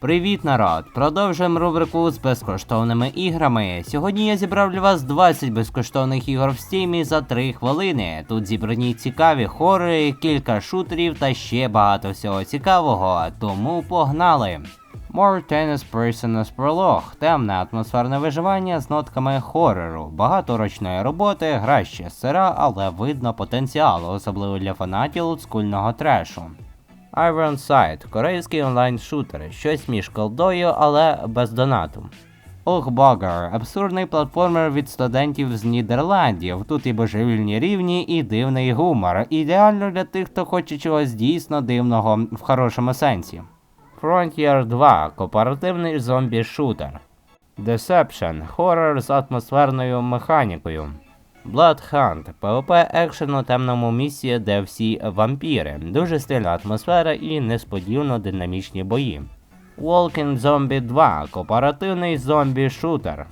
Привіт, народ! Продовжуємо рубрику з безкоштовними іграми. Сьогодні я зібрав для вас 20 безкоштовних ігор в стімі за 3 хвилини. Тут зібрані цікаві хорори, кілька шутерів та ще багато всього цікавого. Тому погнали! More Tennis Prisoners Prologue – темне атмосферне виживання з нотками хорору. Багато ручної роботи, гра ще сира, але видно потенціал, особливо для фанатів олдскульного трешу. Iron Sight – корейський онлайн-шутер, щось між колдою, але без донату. Охбагер – абсурдний платформер від студентів з Нідерландів. Тут і божевільні рівні, і дивний гумор. Ідеально для тих, хто хоче чогось дійсно дивного в хорошому сенсі. Frontier 2 – кооперативний зомбі-шутер. Deception – хорор з атмосферною механікою. Blood Hunt – PvP екшен у темному місці, де всі вампіри. Дуже стильна атмосфера і несподівано динамічні бої. Walking Zombie 2 – кооперативний зомбі-шутер.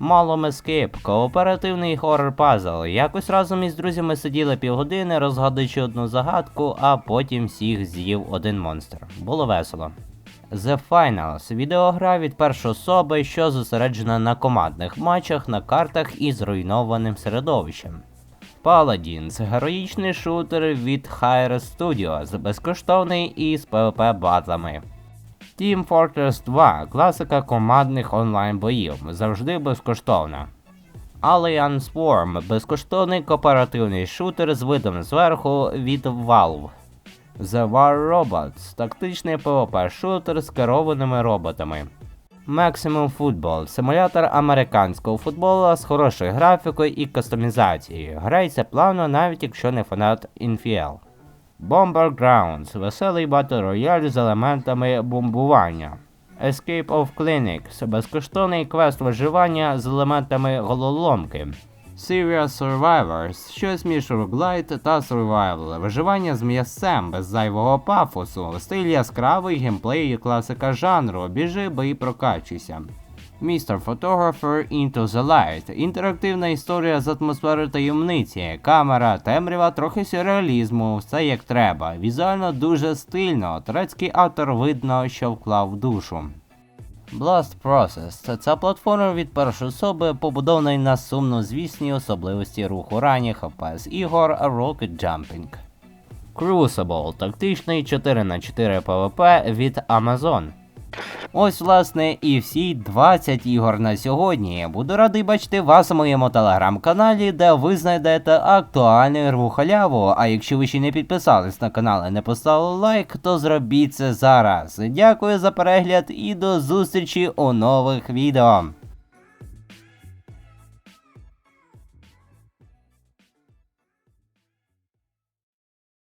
Malum Escape – кооперативний хоррор пазл. Якось разом із друзями сиділи півгодини, розгадуючи одну загадку, а потім всіх з'їв один монстр. Було весело. The Finals – відеогра від першої особи, що зосереджена на командних матчах на картах із зруйнованим середовищем. Paladins – героїчний шутер від Hire Studios, безкоштовний із PvP базами. Team Fortress 2 класика командних онлайн боїв, завжди безкоштовна. Alliance Swarm безкоштовний кооперативний шутер з видом зверху від Valve. The War Robots тактичний PvP шутер з керованими роботами. Maximum Football симулятор американського футболу з хорошою графікою і кастомізацією. Грається плавно, навіть якщо не фанат NFL. Bomber Grounds веселий батл рояль з елементами бомбування. Escape of Clinics безкоштовний квест виживання з елементами головоломки. Serious Survivors щось між роглайт та survival. Виживання з м'ясцем без зайвого пафосу. Стиль яскравий, геймплей і класика жанру. Біжи, бий, прокачуйся. Mr. Photographer Into the Light. Інтерактивна історія з атмосфери таємниці. Камера, темрява, трохи сюрреалізму, все як треба. Візуально дуже стильно. Турецький автор видно, що вклав душу. Blast Process це платформа від першої особи, побудована на сумнозвісній особливості руху ранніх FPS ігор Rocket Jumping. Crucible тактичний 4 на 4 PvP від Amazon. Ось, власне, і всі 20 ігор на сьогодні. Буду радий бачити вас у моєму телеграм-каналі, де ви знайдете актуальну ігрову халяву. А якщо ви ще не підписались на канал і не поставили лайк, то зробіть це зараз. Дякую за перегляд і до зустрічі у нових відео.